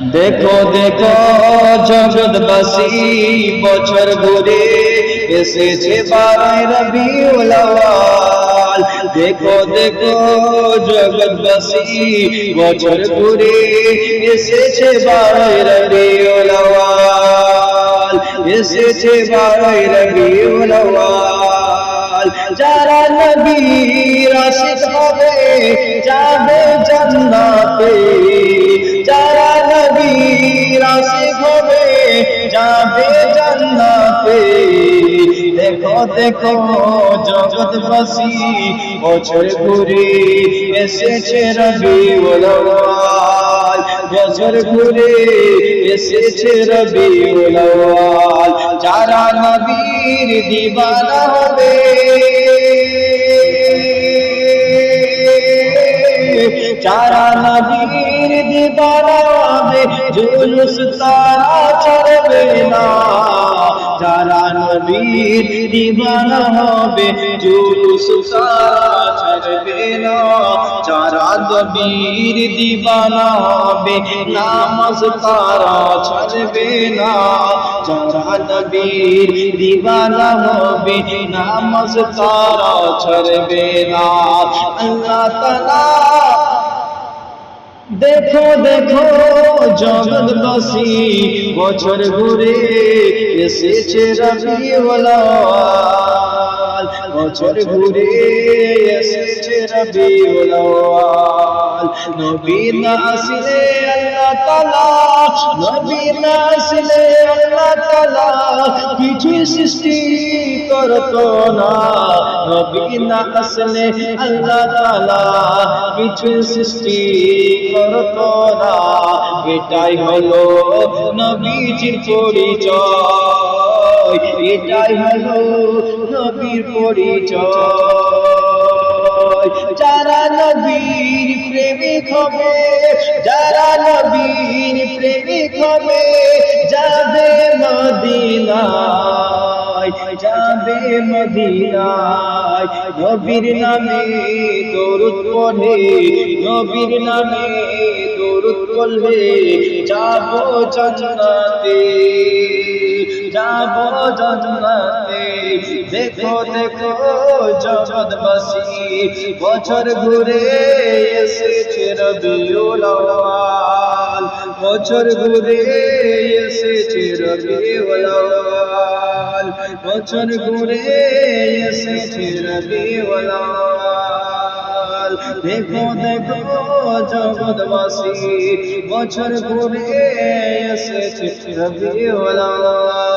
দেখো দেখো জগৎবাসী বছর ঘুরে এসেছে বারোই রবিউল আউয়াল। দেখো দেখো জগৎবাসী বছর ঘুরে এসেছে বারোই রবিউল আউয়াল। এসেছে বারোই রবিউল আউয়াল। যারা নবীর আশিক হবে, যাবে জান্নাতে। যাবে জান্নাতে। দেখো দেখো জগৎবাসী বছর ঘুরে এসেছে রবি আউয়াল। বছর ঘুরে এসেছে রবি আউয়াল। যারা নবীর দিবানা হবে যারা নবীর দিবানা হবে জুলুস তারা ছাড়বে না। যারা নবীর দিবানা হবে, জুলুস তারা ছাড়বে না। যারা নবীর দিবানা হবে, নামাজ তারা ছাড়বে না। যারা নবীর দিবানা হবে, নামাজ তারা ছাড়বে না। আল্লাহ তাআলা দেখো দেখো জগৎবাসী বছর ঘুরে এসেছে রবিউল বছর ঘুরে এসেছে রবিউল নবী না আসলে আল্লাহ তাআলা নবী না আসলে আল্লাহ তাআলা কিছু সৃষ্টি করতো না। নবী না আসলে আল্লাহ তাআলা কিছু সৃষ্টি করতো না। এটাই হলো নবীজির পরিচয়। এটাই হলো নবীর পরিচয়। যারা নবীর প্রেমিক হবে, যারা নবীর প্রেমিক হবে, যাবে মদিনায় যাবে মদিনায়। নবীর নামে দরুদ পড়ে, নবীর নামে দরুদ পড়লে যাব জান্নাতে। যাব জান্নাতে। দেখো দেখো, জগৎবাসী, বছর ঘুরে এসেছে রবিউল আউয়াল। বছর ঘুরে এসেছে রবিউল আউয়াল। বছর ঘুরে এসেছে রবিউল আউয়াল। দেখো দেখো, জগৎবাসী, বছর ঘুরে এসেছে রবিউল আউয়াল।